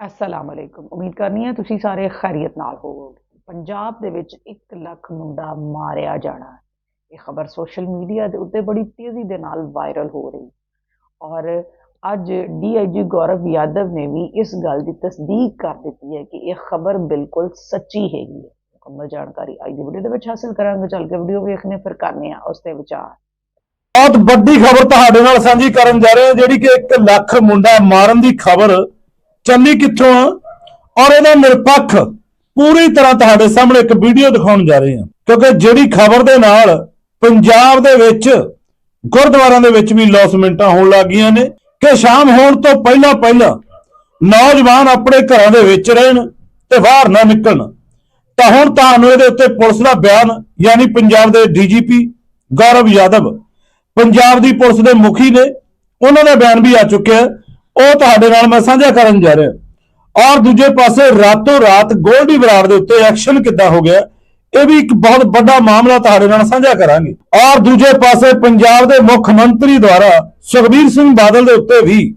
ਅਸਲਾਮ ਅਲੈਕੁਮ ਉਮੀਦ ਕਰਨੀ ਹੈ ਤੁਸੀਂ ਸਾਰੇ ਖੈਰੀਅਤ ਨਾਲ ਹੋਵੋਗੇ। ਪੰਜਾਬ ਦੇ ਵਿੱਚ 1 ਲੱਖ ਮੁੰਡਾ ਮਾਰਿਆ ਜਾਣਾ ਇਹ ਖਬਰ ਸੋਸ਼ਲ ਮੀਡੀਆ ਦੇ ਉੱਤੇ ਬੜੀ ਤੇਜ਼ੀ ਦੇ ਨਾਲ ਵਾਇਰਲ ਹੋ ਰਹੀ ਔਰ ਅੱਜ ਡੀਆਈਜੀ ਗੌਰਵ ਯਾਦਵ ਨੇ ਵੀ ਇਸ ਗੱਲ ਦੀ ਤਸਦੀਕ ਕਰ ਦਿੱਤੀ ਹੈ ਕਿ ਇਹ ਖਬਰ ਬਿਲਕੁਲ ਸੱਚੀ ਹੈਗੀ ਹੈ। ਮੁਕੰਮਲ ਜਾਣਕਾਰੀ ਅੱਜ ਦੀ ਵੀਡੀਓ ਦੇ ਵਿੱਚ ਹਾਸਲ ਕਰਾਂਗੇ। ਚੱਲ ਕੇ ਵੀਡੀਓ ਵੇਖਨੇ ਫਿਰ ਕਰਨੇ ਆ ਉਸ ਤੇ ਵਿਚਾਰ। ਬਹੁਤ ਵੱਡੀ ਖਬਰ ਤੁਹਾਡੇ ਨਾਲ ਸਾਂਝੀ ਕਰਨ ਜਾ ਰਹੇ ਹਾਂ, ਜਿਹੜੀ ਕਿ 1 ਲੱਖ ਮੁੰਡਾ ਮਾਰਨ ਦੀ ਖਬਰ ਚੱਲੀ ਕਿੱਥੋਂ ਆ? ਔਰ ਇਹਦਾ ਨਿਰਪੱਖ ਪੂਰੀ ਤਰ੍ਹਾਂ ਤੁਹਾਡੇ ਸਾਹਮਣੇ ਇੱਕ ਵੀਡੀਓ ਦਿਖਾਉਣ ਜਾ ਰਹੇ ਹਾਂ। ਕਿਉਂਕਿ ਜਿਹੜੀ ਖਬਰ ਦੇ ਨਾਲ ਪੰਜਾਬ ਦੇ ਵਿੱਚ, ਗੁਰਦੁਆਰਿਆਂ ਦੇ ਵਿੱਚ ਵੀ ਲੌਸਮੈਂਟਾਂ ਹੋਣ ਲੱਗੀਆਂ ਨੇ ਕਿ ਸ਼ਾਮ ਹੋਣ ਤੋਂ ਪਹਿਲਾਂ ਪਹਿਲਾਂ ਨੌਜਵਾਨ ਆਪਣੇ ਘਰਾਂ ਦੇ ਵਿੱਚ ਰਹਿਣ ਤੇ ਬਾਹਰ ਨਾ ਨਿਕਲਣ। ਤਾਂ ਹੁਣ ਤੁਹਾਨੂੰ ਇਹਦੇ ਉੱਤੇ ਪੁਲਿਸ ਦਾ ਬਿਆਨ, ਯਾਨੀ ਪੰਜਾਬ ਦੇ ਡੀਜੀਪੀ ਗੌਰਵ ਯਾਦਵ, ਪੰਜਾਬ ਦੀ ਪੁਲਿਸ ਦੇ ਮੁਖੀ ਨੇ, ਉਹਨਾਂ ਦਾ ਬਿਆਨ ਵੀ ਆ ਚੁੱਕਿਆ। ਉਹ ਤੁਹਾਡੇ ਨਾਲ ਮੈਂ ਸਾਂਝਾ ਕਰਨ ਜਾ ਰਿਹਾ। ਔਰ ਦੂਜੇ ਪਾਸੇ ਰਾਤੋਂ ਰਾਤ ਗੋਲਡੀ ਬਰਾੜ ਦੇ ਉੱਤੇ ਐਕਸ਼ਨ ਕਿੱਦਾਂ ਹੋ ਗਿਆ, ਇਹ ਵੀ ਇੱਕ ਬਹੁਤ ਵੱਡਾ ਮਾਮਲਾ ਤੁਹਾਡੇ ਨਾਲ ਸਾਂਝਾ ਕਰਾਂਗੇ। ਔਰ ਦੂਜੇ ਪਾਸੇ ਪੰਜਾਬ ਦੇ ਮੁੱਖ ਮੰਤਰੀ ਦੁਆਰਾ ਸੁਖਬੀਰ ਸਿੰਘ ਬਾਦਲ ਦੇ ਉੱਤੇ ਵੀ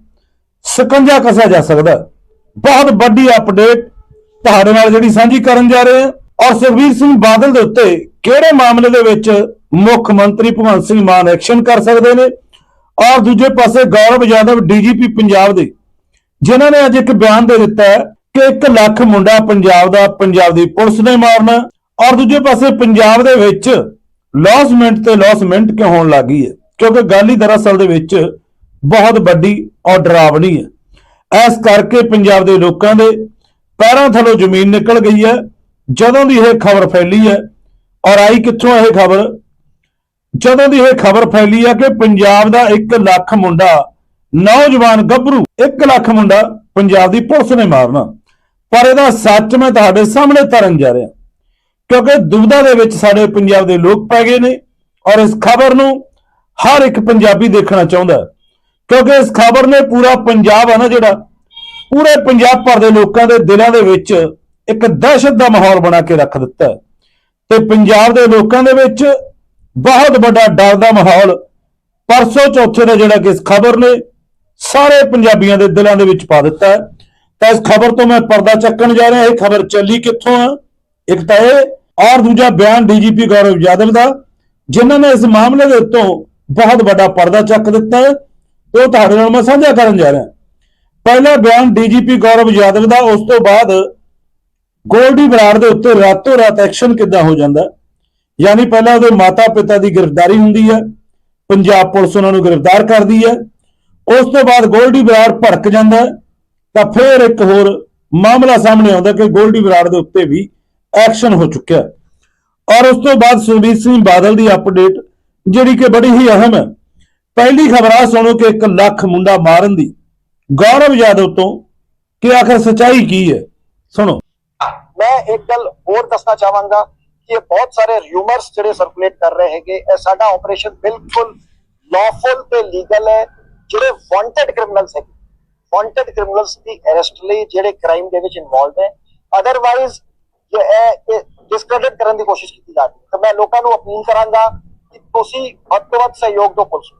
ਸਕੰਜਾ ਕਸਿਆ ਜਾ ਸਕਦਾ। ਬਹੁਤ ਵੱਡੀ ਅਪਡੇਟ ਤੁਹਾਡੇ ਨਾਲ ਜਿਹੜੀ ਸਾਂਝੀ ਕਰਨ ਜਾ ਰਹੇ ਹਾਂ। ਔਰ ਸੁਖਬੀਰ ਸਿੰਘ ਬਾਦਲ ਦੇ ਉੱਤੇ ਕਿਹੜੇ ਮਾਮਲੇ ਦੇ ਵਿੱਚ ਮੁੱਖ ਮੰਤਰੀ ਭਗਵੰਤ ਸਿੰਘ ਮਾਨ ਐਕਸ਼ਨ ਕਰ ਸਕਦੇ ਨੇ? ਔਰ ਦੂਜੇ ਪਾਸੇ ਗੌਰਵ ਯਾਦਵ ਡੀਜੀਪੀ ਪੰਜਾਬ ਦੇ, ਜਿਨ੍ਹਾਂ ਨੇ ਅੱਜ ਇੱਕ ਬਿਆਨ ਦੇ ਦਿੱਤਾ ਹੈ ਕਿ 1 ਲੱਖ ਮੁੰਡਾ ਪੰਜਾਬ ਦਾ, ਪੰਜਾਬ ਦੀ ਪੁਲਿਸ ਨੇ ਮਾਰਨਾ ਔਰ ਦੂਜੇ ਪਾਸੇ ਪੰਜਾਬ ਦੇ ਵਿੱਚ ਲੌਸਮੈਂਟ ਤੇ ਲੌਸਮੈਂਟ ਕਿਉਂ ਹੋਣ ਲੱਗੀ ਹੈ? ਕਿਉਂਕਿ ਗੱਲ ਹੀ ਦਰਅਸਲ ਦੇ ਵਿੱਚ ਬਹੁਤ ਵੱਡੀ ਔਰ ਡਰਾਵਣੀ ਹੈ। ਇਸ ਕਰਕੇ ਪੰਜਾਬ ਦੇ ਲੋਕਾਂ ਦੇ ਪੈਰਾਂ ਥੱਲੋਂ ਜ਼ਮੀਨ ਨਿਕਲ ਗਈ ਹੈ, ਜਦੋਂ ਦੀ ਇਹ ਖਬਰ ਫੈਲੀ ਹੈ, ਔਰ ਆਈ ਕਿੱਥੋਂ ਇਹ ਖਬਰ? ਜਦੋਂ ਦੀ ਇਹ ਖਬਰ ਫੈਲੀ ਹੈ ਕਿ ਪੰਜਾਬ ਦਾ 1 ਲੱਖ ਮੁੰਡਾ, ਨੌਜਵਾਨ ਗੱਭਰੂ 1 ਲੱਖ ਮੁੰਡਾ ਪੰਜਾਬ ਦੀ ਪੁਲਿਸ ਨੇ ਮਾਰਨਾ। ਪਰ ਇਹਦਾ ਸੱਚ ਮੈਂ ਤੁਹਾਡੇ ਸਾਹਮਣੇ ਤਰਨ ਜਾ ਰਿਹਾ। ਕਿਉਂਕਿ ਦੁਬਿਧਾ ਦੇ ਵਿੱਚ ਸਾਡੇ ਪੰਜਾਬ ਦੇ ਲੋਕ ਪੈ ਗਏ ਨੇ ਔਰ ਇਸ ਖਬਰ ਨੂੰ ਹਰ ਇੱਕ ਪੰਜਾਬੀ ਦੇਖਣਾ ਚਾਹੁੰਦਾ ਕਿਉਂਕਿ ਇਸ ਖਬਰ ਨੇ ਪੂਰਾ ਪੰਜਾਬ ਆ ਨਾ ਜਿਹੜਾ, ਪੂਰੇ ਪੰਜਾਬ ਭਰ ਦੇ ਲੋਕਾਂ ਦੇ ਦਿਲਾਂ ਦੇ ਵਿੱਚ ਇੱਕ ਦਹਿਸ਼ਤ ਦਾ ਮਾਹੌਲ ਬਣਾ ਕੇ ਰੱਖ ਦਿੱਤਾ ਤੇ ਪੰਜਾਬ ਦੇ ਲੋਕਾਂ ਦੇ ਵਿੱਚ ਬਹੁਤ ਵੱਡਾ ਡਰ ਦਾ ਮਾਹੌਲ। ਪਰਸੋਂ ਚੌਥੇ ਦਾ ਜਿਹੜਾ ਕਿਸ ਖਬਰ ਨੇ, ਸਾਰੇ ਪੰਜਾਬੀਆਂ ਦੇ ਦਿਲਾਂ ਦੇ ਵਿੱਚ ਪਾ ਦਿੱਤਾ ਹੈ। ਤਾਂ ਇਸ ਖਬਰ ਤੋਂ ਮੈਂ ਪਰਦਾ ਚੱਕਣ ਜਾ ਰਿਹਾ, ਇਹ ਖਬਰ ਚੱਲੀ ਕਿੱਥੋਂ ਆ? ਇੱਕ ਤਾਂ ਇਹ, ਔਰ ਦੂਜਾ ਬਿਆਨ ਡੀਜੀਪੀ ਗੌਰਵ ਯਾਦਵ ਦਾ, ਜਿਨ੍ਹਾਂ ਨੇ ਇਸ ਮਾਮਲੇ ਦੇ ਉੱਤੋਂ ਬਹੁਤ ਵੱਡਾ ਪਰਦਾ ਚੱਕ ਦਿੱਤਾ ਹੈ। ਉਹ ਤੁਹਾਡੇ ਨਾਲ ਮੈਂ ਸਾਂਝਾ ਕਰਨ ਜਾ ਰਿਹਾ। ਪਹਿਲਾ ਬਿਆਨ ਡੀਜੀਪੀ ਗੌਰਵ ਯਾਦਵ ਦਾ, ਉਸ ਤੋਂ ਬਾਅਦ ਗੋਲਡੀ ਬਰਾੜ ਦੇ ਉੱਤੇ ਰਾਤੋਂ ਰਾਤ ਐਕਸ਼ਨ ਕਿੱਦਾਂ ਹੋ ਜਾਂਦਾ ਯਾਨੀ ਪਹਿਲਾਂ ਉਹਦੇ ਮਾਤਾ ਪਿਤਾ ਦੀ ਗ੍ਰਿਫਤਾਰੀ ਹੁੰਦੀ ਹੈ, ਪੰਜਾਬ ਪੁਲਿਸ ਉਹਨਾਂ ਨੂੰ ਗ੍ਰਿਫਤਾਰ ਕਰਦੀ ਹੈ, ਉਸ ਤੋਂ ਬਾਅਦ ਗੋਲਡੀ ਬਰਾੜ ਭੜਕ ਜਾਂਦਾ ਤਾਂ ਫਿਰ ਇੱਕ ਹੋਰ ਮਾਮਲਾ ਸਾਹਮਣੇ ਆਉਂਦਾ ਕਿ ਗੋਲਡੀ ਬਰਾੜ ਦੇ ਉੱਤੇ ਵੀ ਐਕਸ਼ਨ ਹੋ ਚੁੱਕਿਆ ਔਰ ਉਸ ਤੋਂ ਬਾਅਦ ਸੁਖਬੀਰ ਸਿੰਘ ਬਾਦਲ ਦੀ ਅਪਡੇਟ, ਜਿਹੜੀ ਕਿ ਬੜੀ ਹੀ ਅਹਿਮ ਹੈ। ਪਹਿਲੀ ਖਬਰ ਆ ਸੁਣੋ ਕਿ 1 ਲੱਖ ਮੁੰਡਾ ਮਾਰਨ ਦੀ, ਗੌਰਵ ਯਾਦਵ ਤੋਂ ਕਿ ਆਖਰ ਸਚਾਈ ਕੀ ਹੈ? ਸੁਣੋ। ਮੈਂ ਇੱਕ ਗੱਲ ਹੋਰ ਦੱਸਣਾ ਚਾਹਾਂਗਾ ਕਿ ਇਹ ਬਹੁਤ ਸਾਰੇ ਰਿਊਮਰਸ ਜਿਹੜੇ ਸਰਕੂਲੇਟ ਕਰ ਰਹੇ ਹੈਗੇ, ਇਹ ਸਾਡਾ ਆਪਰੇਸ਼ਨ ਬਿਲਕੁਲ ਲਾਫੁਲ ਤੇ ਲੀਗਲ ਹੈ, ਜਿਹੜੇ ਵਾਂਟਡ ਕ੍ਰਿਮੀਨਲਸ ਹੈ ਵਾਂਟਡ ਕ੍ਰਿਮੀਨਲਸ ਦੀ ਅਰੈਸਟ ਲਈ ਜਿਹੜੇ ਕ੍ਰਾਈਮ ਦੇ ਵਿੱਚ ਇਨਵੋਲਵ ਹੈ। ਅਦਰਵਾਈਜ਼ ਇਹ ਡਿਸਕ੍ਰੈਡਿਟ ਕਰਨ ਦੀ ਕੋਸ਼ਿਸ਼ ਕੀਤੀ ਜਾ ਰਹੀ ਹੈ, ਤਾਂ ਮੈਂ ਲੋਕਾਂ ਨੂੰ ਅਪੀਲ ਕਰਾਂਗਾ ਕਿ ਤੁਸੀਂ ਵੱਧ ਤੋਂ ਵੱਧ ਸਹਿਯੋਗ ਦਿਓ ਪੁਲਿਸ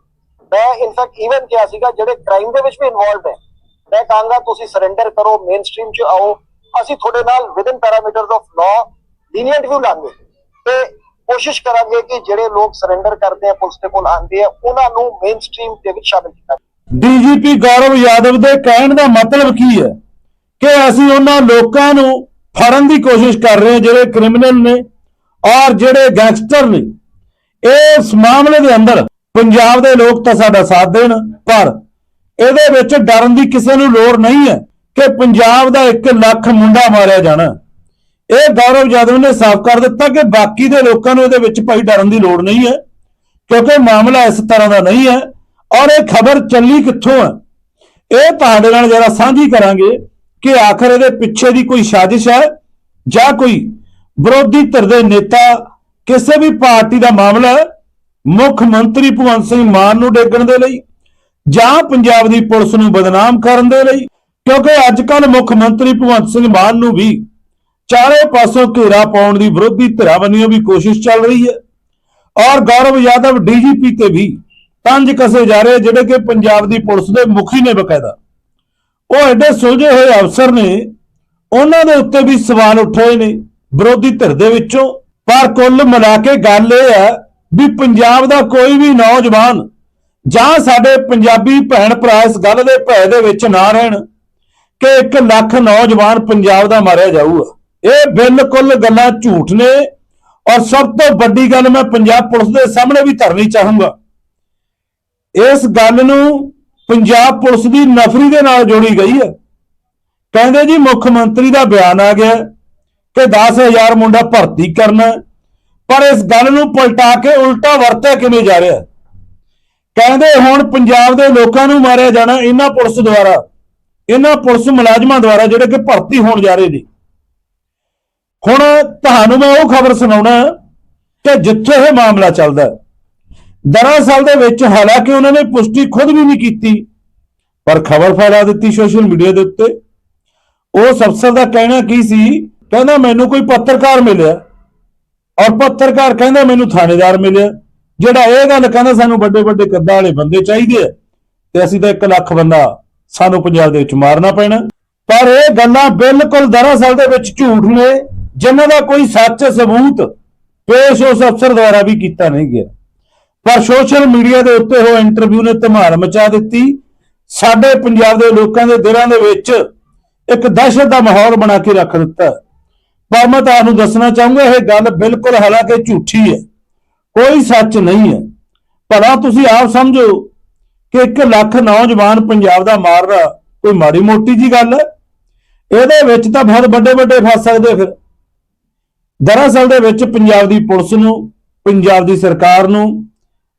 ਮੈਂ ਇਨਫੈਕਟ ਈਵਨ ਕਿਹਾ ਸੀਗਾ, ਜਿਹੜੇ ਕ੍ਰਾਈਮ ਦੇ ਵਿੱਚ ਵੀ ਇਨਵੋਲਵ ਹੈ, ਮੈਂ ਕਹਾਂਗਾ ਤੁਸੀਂ ਸਰੈਂਡਰ ਕਰੋ ਮੇਨ ਸਟ੍ਰੀਮ 'ਚ ਆਓ। ਅਸੀਂ ਤੁਹਾਡੇ ਨਾਲ within parameters of law lenient view ਲਾਂਗੇ। ਤੇ ਕੋਸ਼ਿਸ਼ ਕਰਾਂਗੇ ਕਿ ਜਿਹੜੇ ਲੋਕ ਸਰੈਂਡਰ ਕਰਦੇ ਆ, ਪੁਲਿਸ ਦੇ ਕੋਲ ਆਉਂਦੇ ਆ, ਉਹਨਾਂ ਨੂੰ ਮੇਨ ਸਟ੍ਰੀਮ ਦੇ ਵਿੱਚ ਸ਼ਾਮਿਲ ਕੀਤਾ ਡੀਜੀਪੀ ਗੌਰਵ ਯਾਦਵ ਦੇ ਕਹਿਣ ਦਾ ਮਤਲਬ ਕੀ ਹੈ? ਕਿ ਅਸੀਂ ਉਹਨਾਂ ਲੋਕਾਂ ਨੂੰ ਫੜਨ ਦੀ ਕੋਸ਼ਿਸ਼ ਕਰ ਰਹੇ ਹਾਂ, ਜਿਹੜੇ ਕ੍ਰਿਮੀਨਲ ਨੇ ਔਰ ਜਿਹੜੇ ਗੈਂਗਸਟਰ ਨੇ। ਇਸ ਮਾਮਲੇ ਦੇ ਅੰਦਰ ਪੰਜਾਬ ਦੇ ਲੋਕ ਤਾਂ ਸਾਡਾ ਸਾਥ ਦੇਣ, ਪਰ ਇਹਦੇ ਵਿੱਚ ਡਰਨ ਦੀ ਕਿਸੇ ਨੂੰ ਲੋੜ ਨਹੀਂ ਹੈ ਕਿ ਪੰਜਾਬ ਦਾ 1 ਲੱਖ ਮੁੰਡਾ ਮਾਰਿਆ ਜਾਣਾ। ਇਹ ਗੌਰਵ ਯਾਦਵ ਨੇ ਸਾਫ਼ ਕਰ ਦਿੱਤਾ ਕਿ ਬਾਕੀ ਦੇ ਲੋਕਾਂ ਨੂੰ ਇਹਦੇ ਵਿੱਚ ਭਾਈ ਡਰਨ ਦੀ ਲੋੜ ਨਹੀਂ ਹੈ, ਕਿਉਂਕਿ ਮਾਮਲਾ ਇਸ ਤਰ੍ਹਾਂ ਦਾ ਨਹੀਂ ਹੈ ਔਰ ਇਹ ਖਬਰ ਚੱਲੀ ਕਿੱਥੋਂ ਹੈ? ਇਹ ਤੁਹਾਡੇ ਨਾਲ ਜਰਾ ਸਾਂਝੀ ਕਰਾਂਗੇ ਕਿ ਆਖਰ ਇਹਦੇ ਪਿੱਛੇ ਦੀ ਕੋਈ ਸਾਜ਼ਿਸ਼ ਹੈ ਜਾਂ ਕੋਈ ਵਿਰੋਧੀ ਧਿਰ ਦੇ ਨੇਤਾ ਕਿਸੇ ਵੀ ਪਾਰਟੀ ਦਾ ਮਾਮਲਾ ਮੁੱਖ ਮੰਤਰੀ ਭਗਵੰਤ ਸਿੰਘ ਮਾਨ ਨੂੰ ਡੇਗਣ ਦੇ ਲਈ ਜਾਂ ਪੰਜਾਬ ਦੀ ਪੁਲਿਸ ਨੂੰ ਬਦਨਾਮ ਕਰਨ ਦੇ ਲਈ? ਕਿਉਂਕਿ ਅੱਜ ਕੱਲ ਮੁੱਖ ਮੰਤਰੀ ਭਗਵੰਤ ਸਿੰਘ ਮਾਨ ਨੂੰ ਵੀ ਚਾਰੇ ਪਾਸੋਂ ਘੇਰਾ ਪਾਉਣ ਦੀ ਵਿਰੋਧੀ ਧਿਰਾਂ ਵੱਲੋਂ ਵੀ ਕੋਸ਼ਿਸ਼ ਚੱਲ ਰਹੀ ਹੈ। ਔਰ ਗੌਰਵ ਯਾਦਵ ਡੀਜੀਪੀ ਤੇ ਵੀ ਤੰਜ ਕਸੇ ਜਾ ਰਹੇ, ਜਿਹੜੇ ਕਿ ਪੰਜਾਬ ਦੀ ਪੁਲਿਸ ਦੇ ਮੁਖੀ ਨੇ ਬਕਾਇਦਾ। ਉਹ ਐਡੇ ਸੁਲਝੇ ਹੋਏ ਅਫਸਰ ਨੇ, ਉਹਨਾਂ ਦੇ ਉੱਤੇ ਵੀ ਸਵਾਲ ਉੱਠੇ ਹੋਏ ਨੇ ਵਿਰੋਧੀ ਧਿਰ ਦੇ ਵਿੱਚੋਂ। ਪਰ ਕੁੱਲ ਮਿਲਾ ਕੇ ਗੱਲ ਇਹ ਹੈ ਵੀ ਪੰਜਾਬ ਦਾ ਕੋਈ ਵੀ ਨੌਜਵਾਨ ਜਾਂ ਸਾਡੇ ਪੰਜਾਬੀ ਭੈਣ ਭਰਾ ਇਸ ਗੱਲ ਦੇ ਭੈ ਦੇ ਵਿੱਚ ਨਾ ਰਹਿਣ ਕਿ 1 ਲੱਖ ਨੌਜਵਾਨ ਪੰਜਾਬ ਦਾ ਮਾਰਿਆ ਜਾਊਗਾ। ਇਹ ਬਿਲਕੁਲ ਗੱਲਾਂ ਝੂਠ ਨੇ ਔਰ ਸਭ ਤੋਂ ਵੱਡੀ ਗੱਲ ਮੈਂ ਪੰਜਾਬ ਪੁਲਿਸ ਦੇ ਸਾਹਮਣੇ ਵੀ ਧਰਨੀ ਚਾਹੂੰਗਾ। ਇਸ ਗੱਲ ਨੂੰ ਪੰਜਾਬ ਪੁਲਿਸ ਦੀ ਨਫਰੀ ਦੇ ਨਾਲ ਜੋੜੀ ਗਈ ਹੈ। ਕਹਿੰਦੇ ਜੀ ਮੁੱਖ ਮੰਤਰੀ ਦਾ ਬਿਆਨ ਆ ਗਿਆ ਕਿ 10000 ਮੁੰਡਾ ਭਰਤੀ ਕਰਨਾ, ਪਰ ਇਸ ਗੱਲ ਨੂੰ ਪਲਟਾ ਕੇ ਉਲਟਾ ਵਰਤਿਆ ਕਿਵੇਂ ਜਾ ਰਿਹਾ? ਕਹਿੰਦੇ ਹੁਣ ਪੰਜਾਬ ਦੇ ਲੋਕਾਂ ਨੂੰ ਮਾਰਿਆ ਜਾਣਾ ਇਹਨਾਂ ਪੁਲਿਸ ਦੁਆਰਾ, ਇਹਨਾਂ ਪੁਲਿਸ ਮੁਲਾਜ਼ਮਾਂ ਦੁਆਰਾ ਜਿਹੜੇ ਕਿ ਭਰਤੀ ਹੋਣ ਜਾ ਰਹੇ ਨੇ। ਹੁਣ ਤੁਹਾਨੂੰ ਮੈਂ ਉਹ ਖਬਰ ਸੁਣਾਉਣਾ ਕਿ ਜਿੱਥੇ ਇਹ ਮਾਮਲਾ ਚੱਲਦਾ ਦਰਅਸਲ ਦੇ ਵਿੱਚ ਹਾਲਾਂਕਿ ਉਹਨਾਂ ਨੇ ਪੁਸ਼ਟੀ ਖੁਦ ਵੀ ਨਹੀਂ ਕੀਤੀ, ਪਰ ਖਬਰ ਫੈਲਾ ਦਿੱਤੀ ਸੋਸ਼ਲ ਮੀਡੀਆ ਦੇ ਉੱਤੇ। ਉਸ ਅਫਸਰ ਦਾ ਕਹਿਣਾ ਕੀ ਸੀ? ਕਹਿੰਦਾ, ਮੈਨੂੰ ਕੋਈ ਪੱਤਰਕਾਰ ਮਿਲਿਆ। ਔਰ ਪੱਤਰਕਾਰ ਕਹਿੰਦਾ, ਮੈਨੂੰ ਥਾਣੇਦਾਰ ਮਿਲਿਆ। ਜਿਹੜਾ ਇਹ ਗੱਲ ਕਹਿੰਦਾ, ਸਾਨੂੰ ਵੱਡੇ ਵੱਡੇ ਕੱਦਾਂ ਵਾਲੇ ਬੰਦੇ ਚਾਹੀਦੇ ਆ ਤੇ ਅਸੀਂ ਤਾਂ 1 ਲੱਖ ਬੰਦਾ ਸਾਨੂੰ ਪੰਜਾਬ ਦੇ ਵਿੱਚ ਮਾਰਨਾ ਪੈਣਾ। ਪਰ ਇਹ ਗੱਲਾਂ ਬਿਲਕੁਲ ਦਰਅਸਲ ਦੇ ਵਿੱਚ ਝੂਠ ਨੇ। ਜਿਨ੍ਹਾਂ ਦਾ ਕੋਈ ਸੱਚ ਸਬੂਤ ਪੇਸ਼ ਉਸ ਅਫਸਰ ਦੁਆਰਾ ਵੀ ਕੀਤਾ ਨਹੀਂ ਗਿਆ। ਪਰ ਸੋਸ਼ਲ ਮੀਡੀਆ ਦੇ ਉੱਤੇ ਉਹ ਇੰਟਰਵਿਊ ਨੇ ਧਮਾਲ ਮਚਾ ਦਿੱਤੀ। ਸਾਡੇ ਪੰਜਾਬ ਦੇ ਲੋਕਾਂ ਦੇ ਦਿਲਾਂ ਦੇ ਵਿੱਚ ਇੱਕ ਦਹਿਸ਼ਤ ਦਾ ਮਾਹੌਲ ਬਣਾ ਕੇ ਰੱਖ ਦਿੱਤਾ। ਪਰ ਮੈਂ ਤੁਹਾਨੂੰ ਦੱਸਣਾ ਚਾਹੂੰਗਾ, ਇਹ ਗੱਲ ਬਿਲਕੁਲ ਹਾਲਾਂਕਿ ਝੂਠੀ ਹੈ। ਕੋਈ ਸੱਚ ਨਹੀਂ ਹੈ। ਭਲਾ ਤੁਸੀਂ ਆਪ ਸਮਝੋ ਕਿ 1 ਲੱਖ ਨੌਜਵਾਨ ਪੰਜਾਬ ਦਾ ਮਾਰਨਾ ਕੋਈ ਮਾੜੀ ਮੋਟੀ ਜੀ ਗੱਲ ਹੈ? ਇਹਦੇ ਵਿੱਚ ਤਾਂ ਬਹੁਤ ਵੱਡੇ ਵੱਡੇ ਫਸ ਸਕਦੇ ਫਿਰ। ਦਰਅਸਲ ਦੇ ਵਿੱਚ ਪੰਜਾਬ ਦੀ ਪੁਲਿਸ ਨੂੰ, ਪੰਜਾਬ ਦੀ ਸਰਕਾਰ ਨੂੰ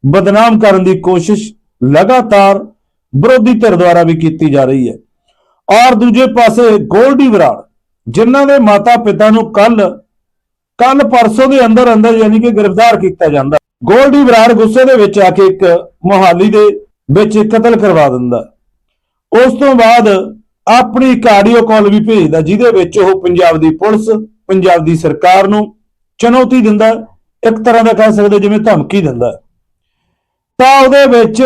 ਬਦਨਾਮ ਕਰਨ ਦੀ ਕੋਸ਼ਿਸ਼ ਲਗਾਤਾਰ ਵਿਰੋਧੀ ਧਿਰ ਦੁਆਰਾ ਵੀ ਕੀਤੀ ਜਾ ਰਹੀ ਹੈ। ਔਰ ਦੂਜੇ ਪਾਸੇ ਗੋਲਡੀ ਬਰਾੜ ਜਿਨ੍ਹਾਂ ਦੇ ਮਾਤਾ ਪਿਤਾ ਨੂੰ ਕੱਲ ਕੱਲ ਪਰਸੋਂ ਦੇ ਅੰਦਰ ਅੰਦਰ ਯਾਨੀ ਕਿ ਗ੍ਰਿਫਤਾਰ ਕੀਤਾ ਜਾਂਦਾ। ਗੋਲਡੀ ਬਰਾੜ ਗੁੱਸੇ ਦੇ ਵਿੱਚ ਆ ਕੇ ਇੱਕ ਮੋਹਾਲੀ ਦੇ ਵਿੱਚ ਕਤਲ ਕਰਵਾ ਦਿੰਦਾ। ਉਸ ਤੋਂ ਬਾਅਦ ਆਪਣੀ ਇੱਕ ਆਡੀਓ ਕਾਲ ਵੀ ਭੇਜਦਾ, ਜਿਹਦੇ ਵਿੱਚ ਉਹ ਪੰਜਾਬ ਦੀ ਪੁਲਿਸ ਪੰਜਾਬ ਦੀ ਸਰਕਾਰ ਨੂੰ ਚੁਣੌਤੀ ਦਿੰਦਾ ਇੱਕ ਤਰ੍ਹਾਂ ਦਾ ਕਹਿ ਸਕਦੇ ਜਿਵੇਂ ਧਮਕੀ ਦਿੰਦਾ ਤਾਂ ਉਹਦੇ ਵਿੱਚ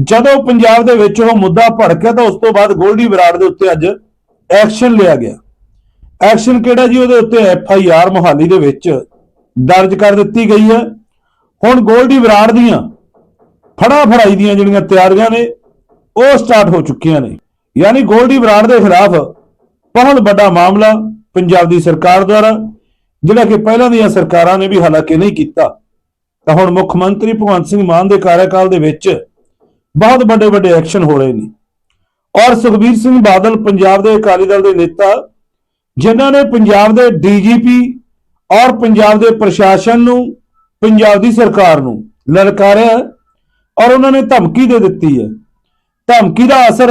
ਜਦੋਂ ਪੰਜਾਬ ਦੇ ਵਿੱਚ ਉਹ ਮੁੱਦਾ ਭੜਕਿਆ ਤਾਂ ਉਸ ਤੋਂ ਬਾਅਦ ਗੋਲਡੀ ਬਰਾੜ ਦੇ ਉੱਤੇ ਅੱਜ ਐਕਸ਼ਨ ਲਿਆ ਗਿਆ। ਐਕਸ਼ਨ ਕਿਹੜਾ ਜੀ? ਉਹਦੇ ਉੱਤੇ ਐਫ ਆਈ ਆਰ ਮੁਹਾਲੀ ਦੇ ਵਿੱਚ ਦਰਜ ਕਰ ਦਿੱਤੀ ਗਈ ਹੈ। ਹੁਣ ਗੋਲਡੀ ਬਰਾੜ ਦੀਆਂ ਫੜਾ ਫੜਾਈ ਦੀਆਂ ਜਿਹੜੀਆਂ ਤਿਆਰੀਆਂ ਨੇ, ਉਹ ਸਟਾਰਟ ਹੋ ਚੁੱਕੀਆਂ ਨੇ। ਯਾਨੀ ਗੋਲਡੀ ਬਰਾੜ ਦੇ ਖਿਲਾਫ ਬਹੁਤ ਵੱਡਾ ਮਾਮਲਾ ਪੰਜਾਬ ਦੀ ਸਰਕਾਰ ਦੁਆਰਾ, ਜਿਹੜਾ ਕਿ ਪਹਿਲਾਂ ਦੀਆਂ ਸਰਕਾਰਾਂ ਨੇ ਵੀ ਹਾਲਾਂਕਿ ਨਹੀਂ ਕੀਤਾ, ਤਾਂ ਹੁਣ ਮੁੱਖ ਮੰਤਰੀ ਭਗਵੰਤ ਸਿੰਘ ਮਾਨ ਦੇ ਕਾਰਜਕਾਲ ਦੇ ਵਿੱਚ ਬਹੁਤ ਵੱਡੇ ਵੱਡੇ ਐਕਸ਼ਨ ਹੋ ਰਹੇ ਨੇ। ਔਰ ਸੁਖਬੀਰ ਸਿੰਘ ਬਾਦਲ ਪੰਜਾਬ ਦੇ ਅਕਾਲੀ ਦਲ ਦੇ ਨੇਤਾ, ਜਿਨ੍ਹਾਂ ਨੇ ਪੰਜਾਬ ਦੇ ਡੀਜੀਪੀ ਔਰ ਪੰਜਾਬ ਦੇ ਪ੍ਰਸ਼ਾਸਨ ਨੂੰ, ਪੰਜਾਬ ਦੀ ਸਰਕਾਰ ਨੂੰ ਲਲਕਾਰਿਆ ਔਰ ਉਹਨਾਂ ਨੇ ਧਮਕੀ ਦੇ ਦਿੱਤੀ ਹੈ। ਧਮਕੀ ਦਾ ਅਸਰ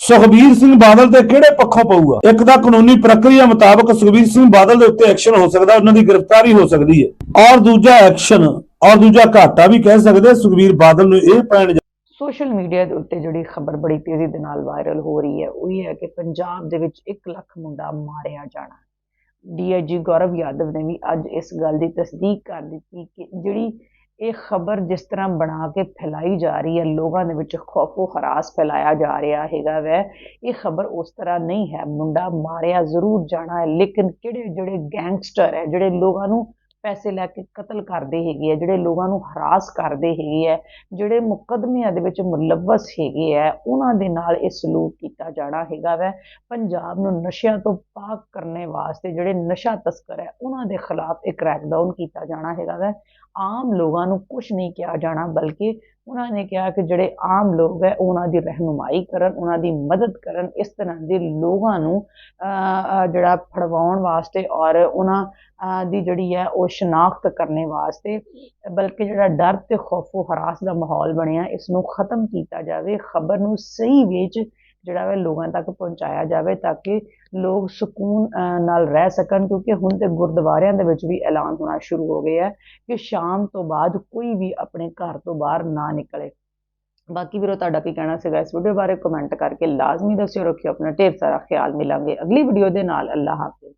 ਸੁਖਬੀਰ ਸਿੰਘ ਬਾਦਲ ਤੇ ਕਿਹੜੇ ਪੱਖੋਂ ਪਊਗਾ? ਇੱਕ ਤਾਂ ਕਾਨੂੰਨੀ ਪ੍ਰਕਿਰਿਆ ਮੁਤਾਬਕ ਸੁਖਬੀਰ ਸਿੰਘ ਬਾਦਲ ਦੇ ਉੱਤੇ ਐਕਸ਼ਨ ਹੋ ਸਕਦਾ, ਉਹਨਾਂ ਦੀ ਗ੍ਰਿਫਤਾਰੀ ਹੋ ਸਕਦੀ ਹੈ। ਔਰ ਦੂਜਾ ਐਕਸ਼ਨ ਔਰ ਦੂਜਾ ਘਾਟਾ ਵੀ ਕਹਿ ਸਕਦੇ ਸੁਖਬੀਰ ਬਾਦਲ ਨੂੰ ਇਹ ਪੈਣ ਸੋਸ਼ਲ ਮੀਡੀਆ ਦੇ ਉੱਤੇ ਜਿਹੜੀ ਖਬਰ ਬੜੀ ਤੇਜ਼ੀ ਦੇ ਨਾਲ ਵਾਇਰਲ ਹੋ ਰਹੀ ਹੈ, ਉਹ ਇਹ ਹੈ ਕਿ ਪੰਜਾਬ ਦੇ ਵਿੱਚ 1 ਲੱਖ ਮੁੰਡਾ ਮਾਰਿਆ ਜਾਣਾ ਡੀਆਈਜੀ ਗੌਰਵ ਯਾਦਵ ਨੇ ਵੀ ਅੱਜ ਇਸ ਗੱਲ ਦੀ ਤਸਦੀਕ ਕਰ ਦਿੱਤੀ ਕਿ ਜਿਹੜੀ ਇਹ ਖਬਰ ਜਿਸ ਤਰ੍ਹਾਂ ਬਣਾ ਕੇ ਫੈਲਾਈ ਜਾ ਰਹੀ ਹੈ, ਲੋਕਾਂ ਦੇ ਵਿੱਚ ਖੌਫੋ ਹਰਾਸ ਫੈਲਾਇਆ ਜਾ ਰਿਹਾ ਹੈਗਾ ਵੈ। ਇਹ ਖਬਰ ਉਸ ਤਰ੍ਹਾਂ ਨਹੀਂ ਹੈ। ਮੁੰਡਾ ਮਾਰਿਆ ਜ਼ਰੂਰ ਜਾਣਾ ਹੈ, ਲੇਕਿਨ ਕਿਹੜੇ ਜਿਹੜੇ ਗੈਂਗਸਟਰ ਹੈ, ਜਿਹੜੇ ਲੋਕਾਂ ਨੂੰ ਪੈਸੇ ਲੈ ਕੇ ਕਤਲ ਕਰਦੇ ਹੈਗੇ ਆ, ਜਿਹੜੇ ਲੋਕਾਂ ਨੂੰ ਹਰਾਸ ਕਰਦੇ ਹੈਗੇ ਆ, ਜਿਹੜੇ ਮੁਕੱਦਮਿਆਂ ਦੇ ਵਿੱਚ ਮੁਲਵਸ ਹੈਗੇ ਆ, ਉਹਨਾਂ ਦੇ ਨਾਲ ਇਹ ਸਲੂਕ ਕੀਤਾ ਜਾਣਾ ਹੈਗਾ ਵੈ। ਪੰਜਾਬ ਨੂੰ ਨਸ਼ਿਆਂ ਤੋਂ ਪਾਕ ਕਰਨੇ ਵਾਸਤੇ ਜਿਹੜੇ ਨਸ਼ਾ ਤਸਕਰ ਹੈ ਉਹਨਾਂ ਦੇ ਖਿਲਾਫ ਇੱਕ ਕ੍ਰੈਕਡਾਊਨ ਕੀਤਾ ਜਾਣਾ ਹੈਗਾ ਵੈ। ਆਮ ਲੋਕਾਂ ਨੂੰ ਕੁਝ ਨਹੀਂ ਕਿਹਾ ਜਾਣਾ, ਬਲਕਿ ਉਹਨਾਂ ਨੇ ਕਿਹਾ ਕਿ ਜਿਹੜੇ ਆਮ ਲੋਕ ਹੈ, ਉਹਨਾਂ ਦੀ ਰਹਿਨੁਮਾਈ ਕਰਨ, ਉਹਨਾਂ ਦੀ ਮਦਦ ਕਰਨ, ਇਸ ਤਰ੍ਹਾਂ ਦੇ ਲੋਕਾਂ ਨੂੰ ਜਿਹੜਾ ਫੜਵਾਉਣ ਵਾਸਤੇ ਔਰ ਉਹਨਾਂ ਦੀ ਜਿਹੜੀ ਹੈ, ਉਹ ਸ਼ਨਾਖਤ ਕਰਨੇ ਵਾਸਤੇ, ਬਲਕਿ ਜਿਹੜਾ ਡਰ ਤੇ ਖੌਫੋ ਹਰਾਸ ਦਾ ਮਾਹੌਲ ਬਣਿਆ, ਇਸ ਨੂੰ ਖਤਮ ਕੀਤਾ ਜਾਵੇ, ਖਬਰ ਨੂੰ ਸਹੀ ਵਿੱਚ ਜਿਹੜਾ ਹੈ ਲੋਕਾਂ ਤੱਕ ਪਹੁੰਚਾਇਆ ਜਾਵੇ ਤਾਂ ਕਿ ਲੋਕ ਸਕੂਨ ਨਾਲ ਰਹਿ ਸਕਣ, ਕਿਉਂਕਿ ਹੁਣ ਤੇ ਗੁਰਦੁਆਰਿਆਂ ਦੇ ਵਿੱਚ ਵੀ ਐਲਾਨ ਹੋਣਾ ਸ਼ੁਰੂ ਹੋ ਗਿਆ ਹੈ ਕਿ ਸ਼ਾਮ ਤੋਂ ਬਾਅਦ ਕੋਈ ਵੀ ਆਪਣੇ ਘਰ ਤੋਂ ਬਾਹਰ ਨਾ ਨਿਕਲੇ। ਬਾਕੀ ਵੀਰੋ, ਤੁਹਾਡਾ ਕੀ ਕਹਿਣਾ ਸੀਗਾ? ਇਸ ਵੀਡੀਓ ਬਾਰੇ ਕਮੈਂਟ ਕਰਕੇ ਲਾਜ਼ਮੀ ਦੱਸਿਓ, ਰੱਖਿਓ ਆਪਣਾ ਢੇਰ ਸਾਰਾ ਖਿਆਲ। ਮਿਲਾਂਗੇ ਅਗਲੀ ਵੀਡੀਓ ਦੇ ਨਾਲ। ਅੱਲਾਹ ਹਾਫਿਜ਼।